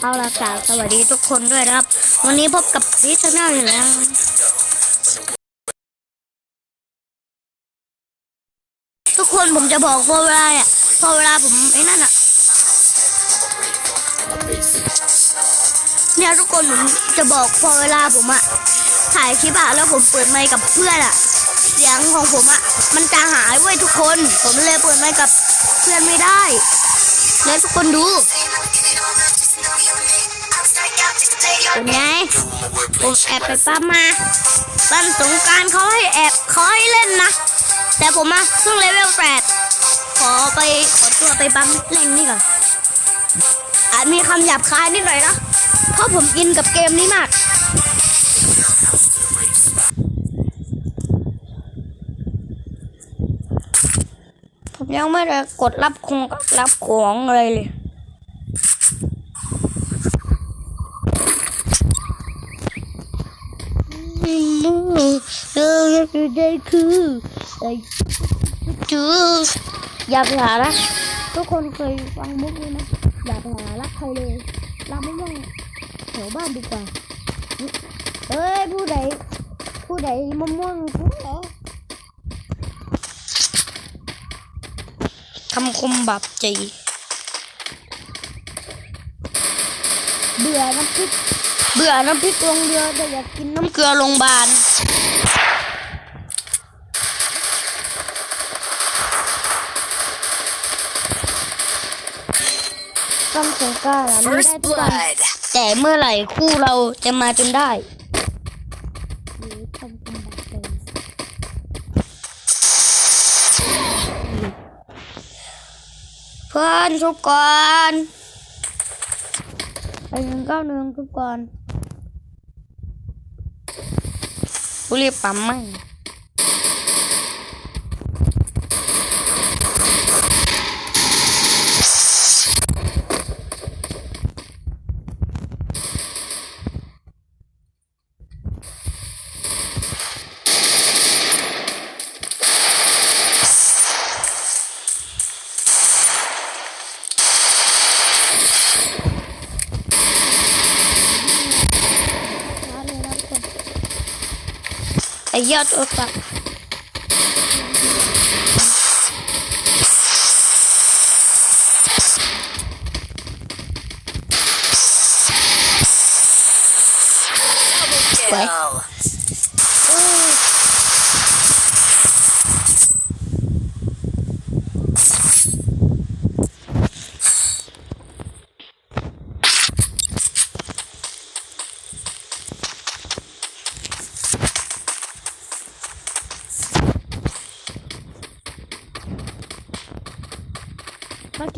เอาละกล่าวสวัสดีทุกคนด้วยนะครับ วันนี้พบกับดิชแนลอยู่แล้วทุกคนผมจะบอกพอเวลาอะพอเวลาผมไอ้นั่นอะเนี่ยทุกคนผมจะบอกพอเวลาผมอะถ่ายคลิปอะแล้วผมเปิดไมค์กับเพื่อนอะ เสียงของผมอะมันจะหายเว้ยทุกคน ผมเลยเปิดไมค์กับเพื่อนไม่ได้ แล้วทุกคนดู เป็นไงผมแอบไปปั๊มมาวันสงการเขาให้แอบเขาให้เล่นนะ แต่ผมอะเพิ่งเลเวลแปดขอไปขอตัวไปปั๊มเล่นนี่ก่อนอาจมีคำหยาบคายนิดหน่อยนะเพราะผมอินกับเกมนี้มากผมยังไม่ได้กดรับคงรับของอะไรเลย เออได้คือไอ้จูอย่าไปหาละทุกคนเคยฟังมุกนี้ไหมอย่าไปหารักใครเลยรักไม่ต้องแถวบ้านดีกว่าเอ้ยผู้ใดผู้ใดมะม่วงผู้ใดคำคมบับใจเบื่อน้ำพริก เบื่อน้ำพริกลงเรือแต่อยากกินน้ำเกลือโรงพยาบาลต้องสงกรารอะไม่ได้ First ทุกวัน blood. แต่เมื่อไหร่คู่เราจะมาจนได้หรือทำเป็นแบบเดิมเพื่อนทุกก่อนไปหนึ่งเก้าหนึ่งทุกก่อน กูเรียกปั๊มมั่ง ยอ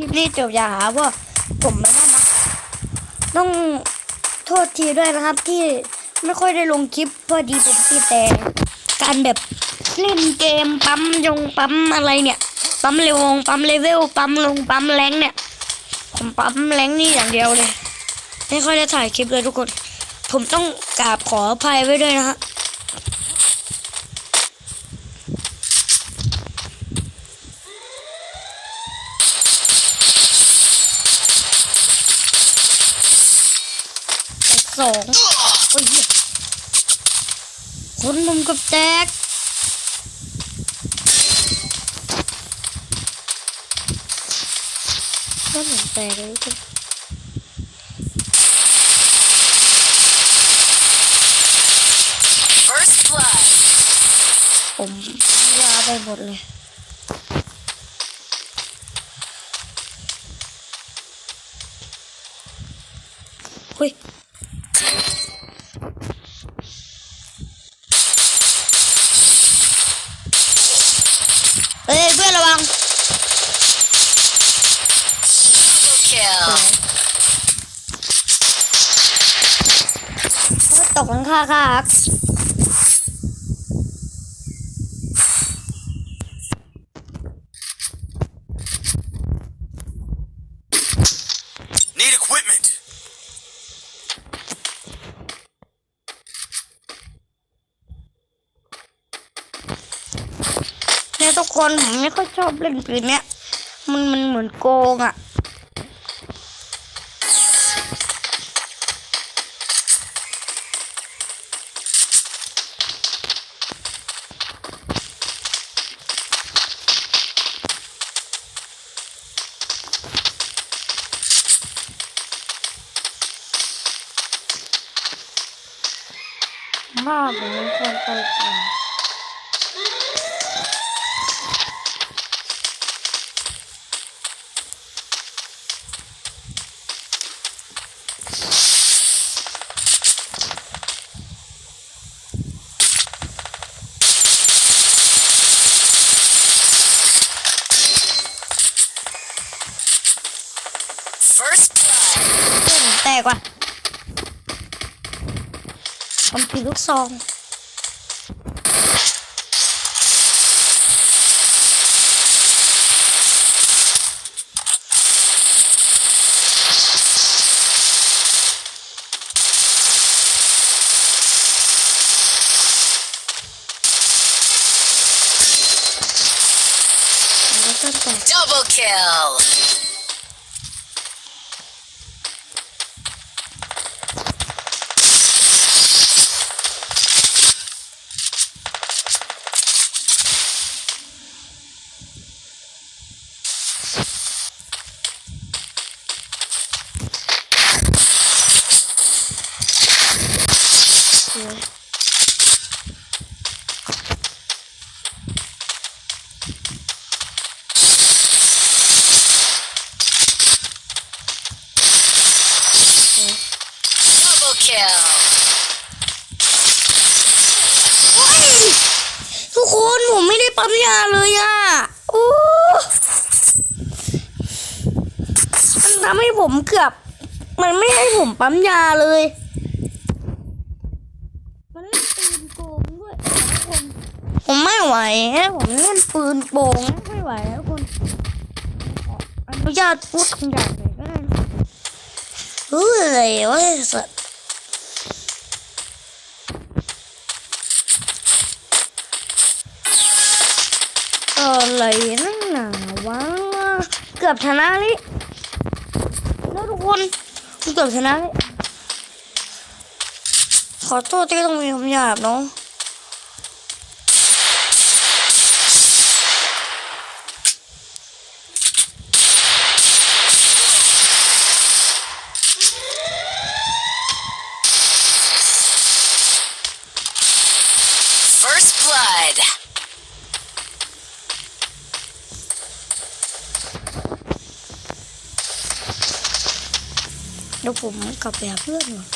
คลิปนี้จบอย่าหาว่าผมไม่นั่นนะต้องโทษทีด้วยนะครับที่ไม่ค่อยได้ลงคลิปพอดีผมติดแต่การแบบเล่นเกมปั๊มยงปั๊มอะไรเนี่ยปั๊มเร็วปั๊มเลเวลปั๊มลงปั๊มแรงเนี่ยผมปั๊มแรงนี่อย่างเดียวเลย ไม่ค่อยได้ถ่ายคลิปเลยทุกคน ผมต้องกราบขออภัยไว้ด้วยนะฮะ สองโอ้ยเหี้ยคนมุมกับแตกก็เหมือนแตกเลยทุกคน First blood. ผมยาไปหมดเลยเฮ้ย ตกหลังคาครับเนี่ยทุกคนผมไม่ค่อยชอบเล่นปืนเนี้ยมันมันเหมือนโกงอะ่ะ ควรไปก่ Double kill. ปเฮ้ยทุกคนผมไม่ได้ปั๊มยาเลยอะโอ้มันทำให้ผมเกือบ มันไม่ให้ผมปั๊มยาเลย มันเล่นปืนโกงด้วยทุกคนผมไม่ไหวฮะผมเล่นปืนโกงนะไม่ไหวแล้วคุณอนุญาตพูดคำหยาบหน่อยก็ได้นะเฮ้ยเว้ยสัตว์ อะไรนั่งหนาวะเกือบชนะเลยแล้วทุกคนเกือบชนะเลยขอโทษที่ต้องมีคำหยาบเนาะ เดี๋ยวผมกลับไปหาเพื่อนก่อน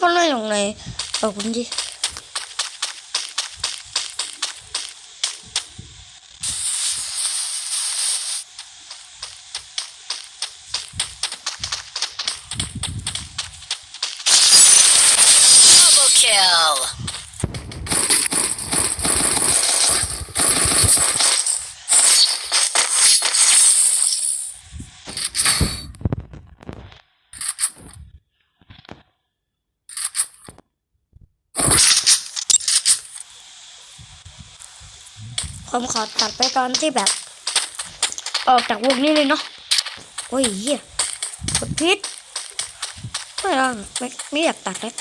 ก็เล่นอย่างไรบอกคุณดิ Double kill. ผมขอตัดไปตอนที่แบบ ออกจากวงนี้เลยเนาะโอ้ยเหี้ยกดพิษไม่เอาไม่ไม่อยากตัดเลย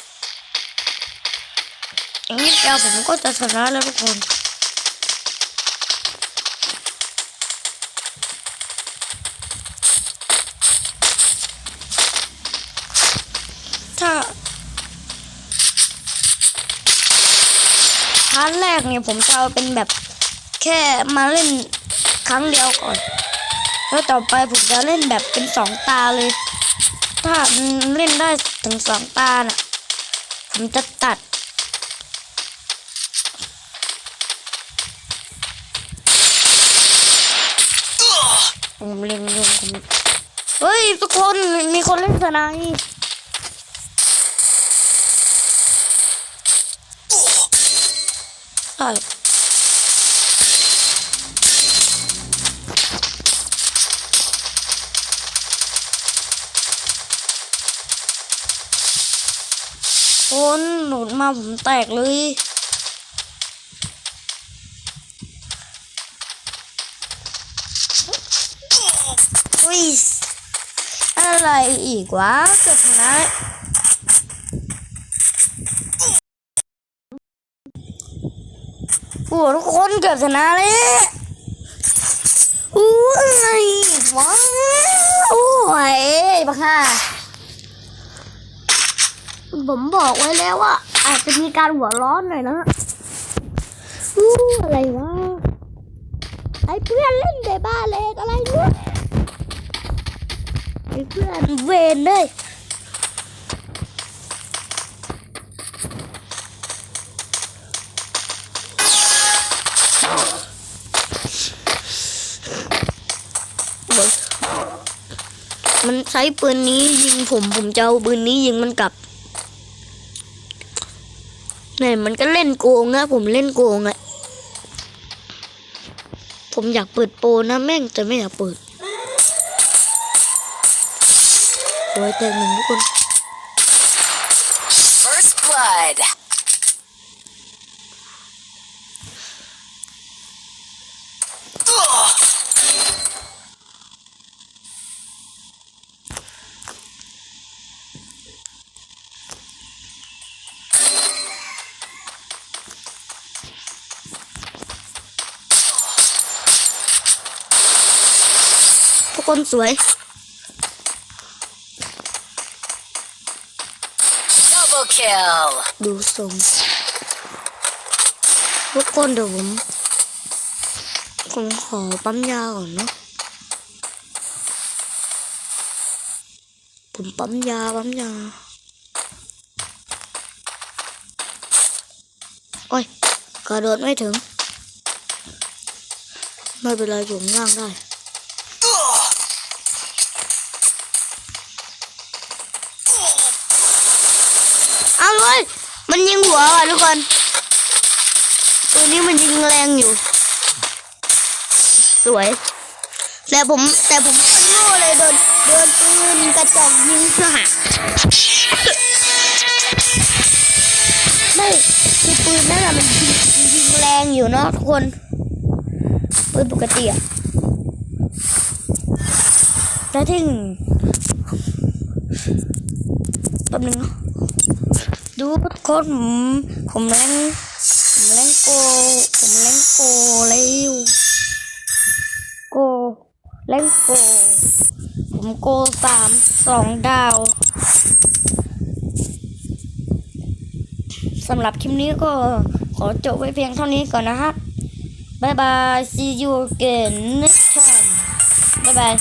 อย่างนี้เดียวผมก็จะชนะแล้วทุกคนถ้าพาร์ทแรกเนี่ยผมจะเอาเป็นแบบ แค่มาเล่นครั้งเดียวก่อน แล้วต่อไปผมจะเล่นแบบเป็นสองตาเลย ถ้าเล่นได้ถึงสองตาน่ะ ผมจะตัด ผมเล่นเรื่องผมเฮ้ย ทุกคนมีคนเล่นสไนป์ใช่ โอนหนุนมาผมแตกเลยวิสอะไรอีกวะเกิดนะโอ้ทุกคนเกิบชนะเลยอู้ยว้าวโอ้ยบ้า ผมบอกไว้แล้วว่า อาจจะมีการหัวร้อนหน่อยนะอู้อะไรวะ ไอ้เพื่อนเล่นในบ้านเลยอะไรเนี่ยไอ้เพื่อนเวนเลยมันใช้ปืนนี้ยิงผมผมจะเอาปืนนี้ยิงมันกลับ เนี่ยมันก็เล่นโกงนะผมเล่นโกงอะผมอยากเปิดโปรนะแม่งแต่ไม่อยากเปิดโอ้ยแต่หนึ่งทุกคน คนสวย Double kill. ดูทรงทุกคนเดี๋ยวผมผมขอปั๊มยาก่อนเนาะผมปั๊มยาปั๊มยาโอ้ยกระโดดไม่ถึง ไม่เป็นไรอยู่ข้างล่างได้ มันยิงหัวอะทุกคนตัวนี้มันยิงแรงอยู่ สวย แต่ผมแต่ผมก็โง่เลยโดนโดนปืนกระจอกยิงสหะไม่คือปืนนั่นอะมันยิงยิงแรงอยู่เนาะทุกคนปืนปกติอะแล้วที่แป๊บนึงเนาะ ดูทุกคนผมผมแรงผมแรงโก ผมแรงโกเร็วโกแรงโก ผมโกสามสองดาวสำหรับคลิปนี้ก็ขอจบไว้เพียงเท่านี้ก่อนนะฮะบ๊ายบาย see you again next time บ๊ายบาย